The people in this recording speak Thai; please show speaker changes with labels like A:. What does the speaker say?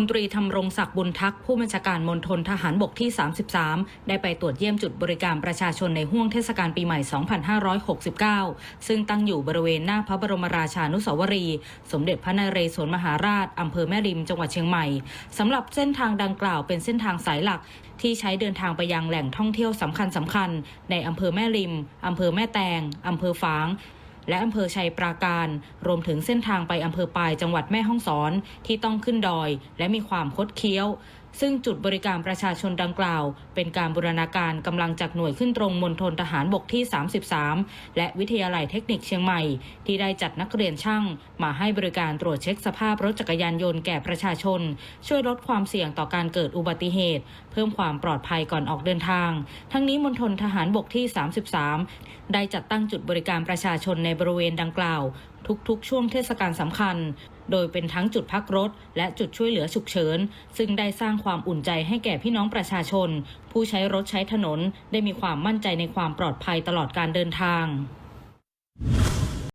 A: ลตรีธำรงศักดิ์บุญทักษ์ผู้บัญชาการมณฑลทหารบกที่ 33 ได้ไปตรวจเยี่ยมจุดบริการประชาชนในห่วงเทศกาลปีใหม่ 2569 ซึ่งตั้งอยู่บริเวณหน้าพระบรมราชานุสาวรีย์สมเด็จพระนเรศวรมหาราชอำเภอแม่ริมจังหวัดเชียงใหม่สำหรับเส้นทางดังกล่าวเป็นเส้นทางสายหลักที่ใช้เดินทางไปยังแหล่งท่องเที่ยวสำคัญสำคัญในอำเภอแม่ริมอำเภอแม่แตงอำเภอฝาง และอำเภอชัยปราการ รวมถึงเส้นทางไปอำเภอปายจังหวัดแม่ฮ่องสอนที่ต้องขึ้นดอย และมีความคดเคี้ยวซึ่งจุดบริการประชาชนดังกล่าว เป็นการบูรณาการกำลังจากหน่วยขึ้นตรงมณฑลทหารบกที่ 33 และวิทยาลัยเทคนิคเชียงใหม่ ที่ได้จัดนักเรียนช่าง มาให้บริการตรวจเช็คสภาพรถจักรยานยนต์แก่ประชาชน ช่วยลดความเสี่ยงต่อการเกิดอุบัติเหตุ เพิ่มความปลอดภัยก่อนออกเดินทาง ทั้งนี้มณฑลทหารบกที่ 33 ได้จัดตั้งจุดบริการประชาชนในบริเวณดังกล่าว ทุกๆ ช่วงเทศกาลสำคัญ โดยเป็นทั้งจุดพักรถ และจุดช่วยเหลือฉุกเฉินซึ่งได้สร้างความอุ่นใจให้แก่พี่น้องประชาชน ผู้ใช้รถใช้ถนนได้มีความมั่นใจในความปลอดภัยตลอดการเดินทาง